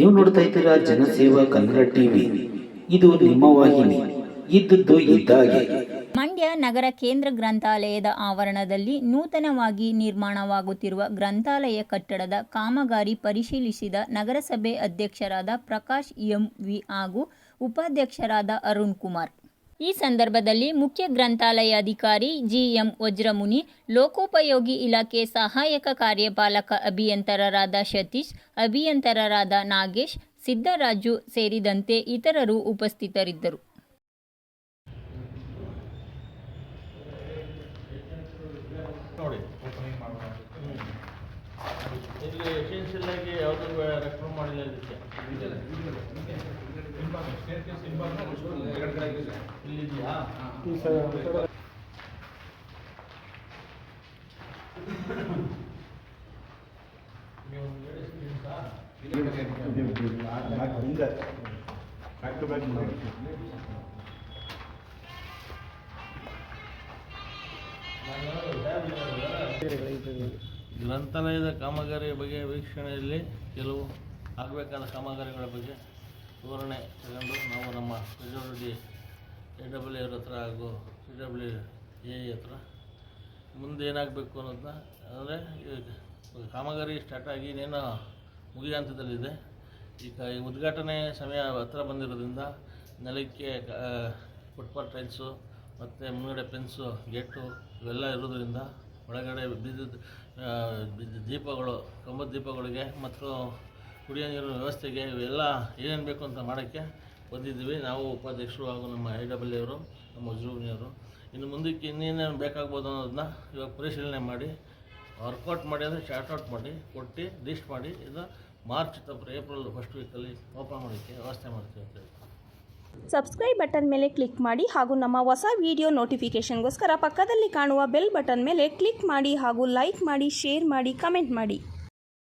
ನೀವು ನೋಡ್ತಾ ಇದ್ದೀರಾ ಜನಸೇವಾ ಕನ್ನಡ ಟಿವಿ. ಇದು ನಿಮ್ಮ ವಾಹಿನಿ. ಇದ್ದದ್ದು ಇದ್ದಾಗೆ. ಮಂಡ್ಯ ನಗರ ಕೇಂದ್ರ ಗ್ರಂಥಾಲಯದ ಆವರಣದಲ್ಲಿ ನೂತನವಾಗಿ ನಿರ್ಮಾಣವಾಗುತ್ತಿರುವ ಗ್ರಂಥಾಲಯ ಕಟ್ಟಡದ ಕಾಮಗಾರಿ ಪರಿಶೀಲಿಸಿದ ನಗರಸಭೆ ಅಧ್ಯಕ್ಷರಾದ ಪ್ರಕಾಶ್ ಎಂ ವಿ ಹಾಗೂ ಉಪಾಧ್ಯಕ್ಷರಾದ ಅರುಣ್ ಕುಮಾರ್. ಈ ಸಂದರ್ಭದಲ್ಲಿ ಮುಖ್ಯ ಗ್ರಂಥಾಲಯ ಅಧಿಕಾರಿ ಜಿಎಂ ವಜ್ರಮುನಿ ಲೋಕೋಪಯೋಗಿ ಇಲಾಖೆ ಸಹಾಯಕ ಕಾರ್ಯಪಾಲಕ ಅಭಿಯಂತರರಾದ ಸತೀಶ್ ಅಭಿಯಂತರರಾದ ನಾಗೇಶ್ ಸಿದ್ದರಾಜು ಸೇರಿದಂತೆ ಇತರರು ಉಪಸ್ಥಿತರಿದ್ದರು. ನೋಡಿ. ಓಪನಿಂಗ್ ಮಾಡೋಣ ಇಲ್ಲಿ ಯಾವುದೂ ರೆಫರ್ ಮಾಡಿಲ್ಲ ಇದಕ್ಕೆ. ಗ್ರಂಥಾಲಯದ ಕಾಮಗಾರಿಯ ಬಗ್ಗೆ ವೀಕ್ಷಣೆಯಲ್ಲಿ ಕೆಲವು ಆಗಬೇಕಾದ ಕಾಮಗಾರಿಗಳ ಬಗ್ಗೆ ವಿವರಣೆ ತಗೊಂಡು ನಾವು ನಮ್ಮ ರೆಡಿ ಎ ಡಬ್ಲ್ಯೂ ಅವ್ರ ಹತ್ರ ಹಾಗೂ ಪಿ ಡಬ್ಲ್ಯೂ ಎ ಹತ್ರ ಮುಂದೆ ಏನಾಗಬೇಕು ಅನ್ನೋದನ್ನ, ಅಂದರೆ ಕಾಮಗಾರಿ ಸ್ಟಾರ್ಟ್ ಆಗಿ ಇನ್ನೇನು ಮುಗಿಯ ಹಂತದಲ್ಲಿದೆ. ಈಗ ಈ ಉದ್ಘಾಟನೆ ಸಮಯ ಹತ್ರ ಬಂದಿರೋದ್ರಿಂದ ನೆಲಕ್ಕೆ ಫುಟ್ಪಾತ್ ಟೈಲ್ಸು ಮತ್ತು ಮುಂದುಗಡೆ ಪೆನ್ಸು ಗೇಟು ಇವೆಲ್ಲ ಇರೋದ್ರಿಂದ ಒಳಗಡೆ ಬಿದ್ದ ದೀಪಗಳು, ಕಂಬದ ದೀಪಗಳಿಗೆ, ಮತ್ತು ಕುಡಿಯೋ ನೀರಿನ ವ್ಯವಸ್ಥೆಗೆ ಇವೆಲ್ಲ ಏನೇನು ಬೇಕು ಅಂತ ಮಾಡೋಕ್ಕೆ ಬಂದಿದ್ದೀವಿ. ನಾವು ಉಪಾಧ್ಯಕ್ಷರು ಹಾಗೂ ನಮ್ಮ ಐ ಡಬ್ಲ್ಯೂ ಅವರು, ನಮ್ಮ ಜೂನಿಯರು ಇನ್ನು ಮುಂದಕ್ಕೆ ಇನ್ನೇನೇನು ಬೇಕಾಗ್ಬೋದು ಅನ್ನೋದನ್ನ ಇವಾಗ ಪರಿಶೀಲನೆ ಮಾಡಿ, ವರ್ಕೌಟ್ ಮಾಡಿ ಅಂದರೆ ಶಾರ್ಟ್ಔಟ್ ಮಾಡಿ, ಕೊಟ್ಟು ಲಿಸ್ಟ್ ಮಾಡಿ ಇದು ಮಾರ್ಚ್ ತಪ್ಪು, ಏಪ್ರಿಲ್ ಫಸ್ಟ್ ವೀಕಲ್ಲಿ ಓಪನ್ ಮಾಡೋಕ್ಕೆ ವ್ಯವಸ್ಥೆ ಮಾಡ್ತೀವಿ ಅಂತ ಸಬ್ಸ್ಕ್ರೈಬ್ ಬಟನ್ ಮೇಲೆ ಕ್ಲಿಕ್ ಮಾಡಿ ಹಾಗೂ ನಮ್ಮ ಹೊಸ ವಿಡಿಯೋ ನೋಟಿಫಿಕೇಷನ್ಗೋಸ್ಕರ ಪಕ್ಕದಲ್ಲಿ ಕಾಣುವ ಬೆಲ್ ಬಟನ್ ಮೇಲೆ ಕ್ಲಿಕ್ ಮಾಡಿ ಹಾಗೂ ಲೈಕ್ ಮಾಡಿ ಶೇರ್ ಮಾಡಿ ಕಮೆಂಟ್ ಮಾಡಿ.